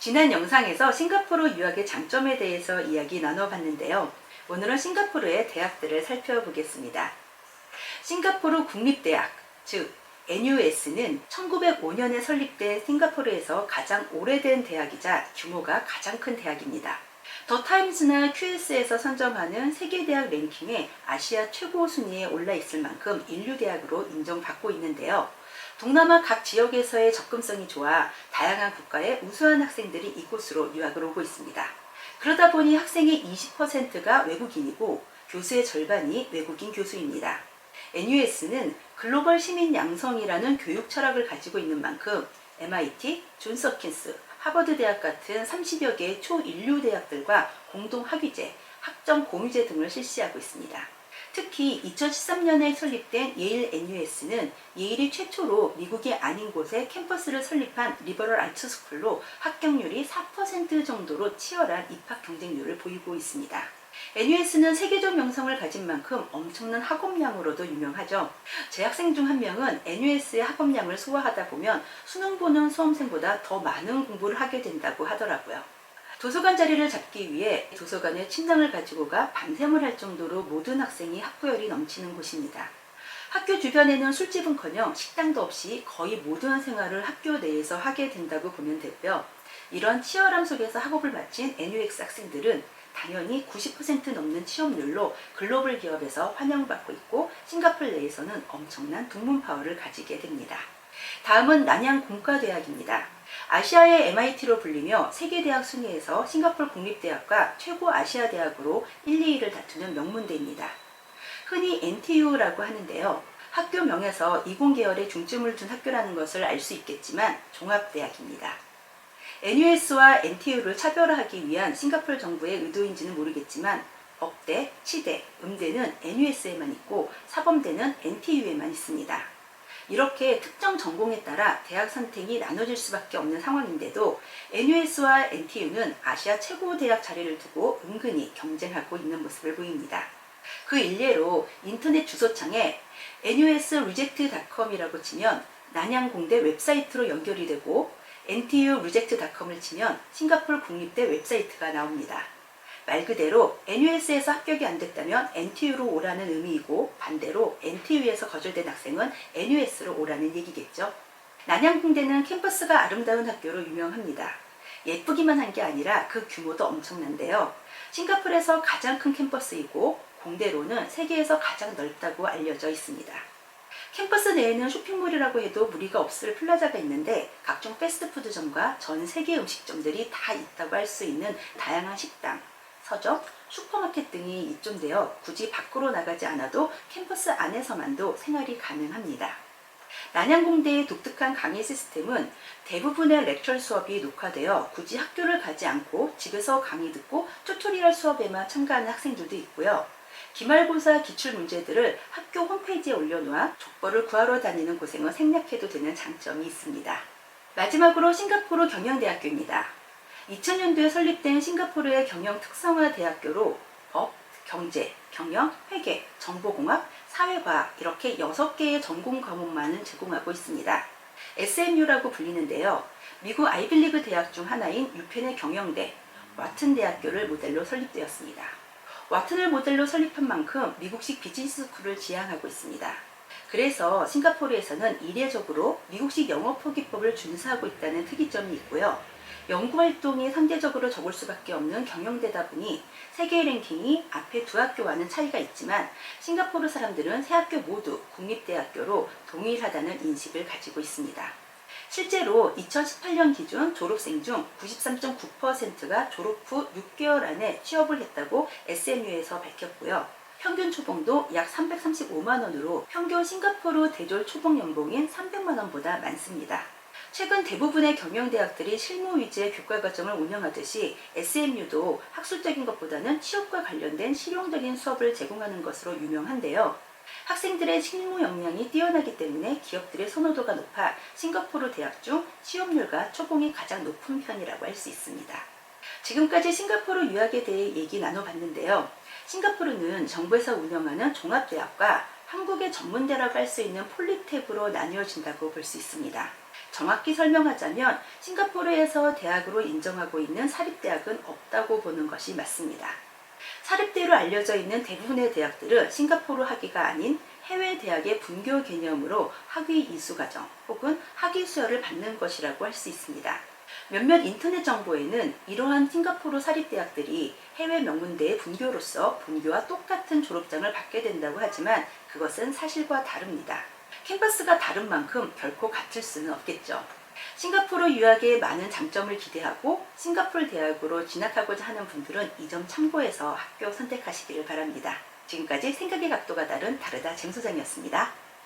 지난 영상에서 싱가포르 유학의 장점에 대해서 이야기 나눠봤는데요. 오늘은 싱가포르의 대학들을 살펴보겠습니다. 싱가포르 국립대학, 즉 NUS는 1905년에 설립된 싱가포르에서 가장 오래된 대학이자 규모가 가장 큰 대학입니다. 더 타임즈나 QS에서 선정하는 세계대학 랭킹에 아시아 최고 순위에 올라 있을 만큼 인류대학으로 인정받고 있는데요. 동남아 각 지역에서의 접근성이 좋아 다양한 국가의 우수한 학생들이 이곳으로 유학을 오고 있습니다. 그러다 보니 학생의 20%가 외국인이고 교수의 절반이 외국인 교수입니다. NUS는 글로벌 시민 양성이라는 교육 철학을 가지고 있는 만큼 MIT, 존스 홉킨스, 하버드 대학 같은 30여 개의 초인류 대학들과 공동 학위제, 학점 공유제 등을 실시하고 있습니다. 특히 2013년에 설립된 예일 NUS는 예일이 최초로 미국이 아닌 곳에 캠퍼스를 설립한 리버럴 아트 스쿨로 합격률이 4% 정도로 치열한 입학 경쟁률을 보이고 있습니다. NUS는 세계적 명성을 가진 만큼 엄청난 학업량으로도 유명하죠. 제 학생 중 한 명은 NUS의 학업량을 소화하다 보면 수능 보는 수험생보다 더 많은 공부를 하게 된다고 하더라고요. 도서관 자리를 잡기 위해 도서관에 침낭을 가지고 가 밤샘을 할 정도로 모든 학생이 학구열이 넘치는 곳입니다. 학교 주변에는 술집은커녕 식당도 없이 거의 모든 생활을 학교 내에서 하게 된다고 보면 되고요. 이런 치열함 속에서 학업을 마친 NUX 학생들은 당연히 90% 넘는 취업률로 글로벌 기업에서 환영받고 있고 싱가폴 내에서는 엄청난 동문 파워를 가지게 됩니다. 다음은 난양 공과대학입니다. 아시아의 MIT로 불리며 세계대학 순위에서 싱가폴 국립대학과 최고 아시아 대학으로 1, 2위를 다투는 명문대입니다. 흔히 NTU라고 하는데요. 학교 명에서 이공계열에 중점을 둔 학교라는 것을 알 수 있겠지만 종합대학입니다. NUS와 NTU를 차별화하기 위한 싱가포르 정부의 의도인지는 모르겠지만 업대, 치대, 음대는 NUS에만 있고 사범대는 NTU에만 있습니다. 이렇게 특정 전공에 따라 대학 선택이 나눠질 수밖에 없는 상황인데도 NUS와 NTU는 아시아 최고 대학 자리를 두고 은근히 경쟁하고 있는 모습을 보입니다. 그 일례로 인터넷 주소창에 nusreject.com이라고 치면 난양공대 웹사이트로 연결이 되고 ntu-reject.com을 치면 싱가폴 국립대 웹사이트가 나옵니다. 말 그대로 NUS에서 합격이 안 됐다면 NTU로 오라는 의미이고 반대로 NTU에서 거절된 학생은 NUS로 오라는 얘기겠죠. 난양공대는 캠퍼스가 아름다운 학교로 유명합니다. 예쁘기만 한 게 아니라 그 규모도 엄청난데요. 싱가폴에서 가장 큰 캠퍼스이고 공대로는 세계에서 가장 넓다고 알려져 있습니다. 캠퍼스 내에는 쇼핑몰이라고 해도 무리가 없을 플라자가 있는데 각종 패스트푸드점과 전 세계 음식점들이 다 있다고 할 수 있는 다양한 식당, 서점, 슈퍼마켓 등이 입점되어 굳이 밖으로 나가지 않아도 캠퍼스 안에서만도 생활이 가능합니다. 난양공대의 독특한 강의 시스템은 대부분의 렉처 수업이 녹화되어 굳이 학교를 가지 않고 집에서 강의 듣고 튜토리얼 수업에만 참가하는 학생들도 있고요. 기말고사 기출 문제들을 학교 홈페이지에 올려놓아 족보를 구하러 다니는 고생은 생략해도 되는 장점이 있습니다. 마지막으로 싱가포르 경영대학교입니다. 2000년도에 설립된 싱가포르의 경영 특성화 대학교로 법, 경제, 경영, 회계, 정보공학, 사회과학 이렇게 6개의 전공 과목만을 제공하고 있습니다. SMU라고 불리는데요. 미국 아이빌리그 대학 중 하나인 유펜의 경영대, 와튼 대학교를 모델로 설립되었습니다. 와튼을 모델로 설립한 만큼 미국식 비즈니스 스쿨을 지향하고 있습니다. 그래서 싱가포르에서는 이례적으로 미국식 영어 표기법을 준수하고 있다는 특이점이 있고요. 연구 활동이 상대적으로 적을 수밖에 없는 경영대다 보니 세계 랭킹이 앞에 두 학교와는 차이가 있지만 싱가포르 사람들은 세 학교 모두 국립대학교로 동일하다는 인식을 가지고 있습니다. 실제로 2018년 기준 졸업생 중 93.9%가 졸업 후 6개월 안에 취업을 했다고 SMU에서 밝혔고요. 평균 초봉도 약 335만 원으로 평균 싱가포르 대졸 초봉 연봉인 300만 원보다 많습니다. 최근 대부분의 경영대학들이 실무 위주의 교과 과정을 운영하듯이 SMU도 학술적인 것보다는 취업과 관련된 실용적인 수업을 제공하는 것으로 유명한데요. 학생들의 실무 역량이 뛰어나기 때문에 기업들의 선호도가 높아 싱가포르 대학 중 취업률과 초봉이 가장 높은 편이라고 할 수 있습니다. 지금까지 싱가포르 유학에 대해 얘기 나눠봤는데요. 싱가포르는 정부에서 운영하는 종합대학과 한국의 전문대라고 할 수 있는 폴리텍으로 나뉘어진다고 볼 수 있습니다. 정확히 설명하자면 싱가포르에서 대학으로 인정하고 있는 사립대학은 없다고 보는 것이 맞습니다. 사립대로 알려져 있는 대부분의 대학들은 싱가포르 학위가 아닌 해외 대학의 분교 개념으로 학위 이수 과정 혹은 학위 수여를 받는 것이라고 할 수 있습니다. 몇몇 인터넷 정보에는 이러한 싱가포르 사립대학들이 해외 명문대의 분교로서 분교와 똑같은 졸업장을 받게 된다고 하지만 그것은 사실과 다릅니다. 캠퍼스가 다른 만큼 결코 같을 수는 없겠죠. 싱가포르 유학의 많은 장점을 기대하고 싱가포르 대학으로 진학하고자 하는 분들은 이 점 참고해서 학교 선택하시기를 바랍니다. 지금까지 생각의 각도가 다른 다르다 잼소장이었습니다.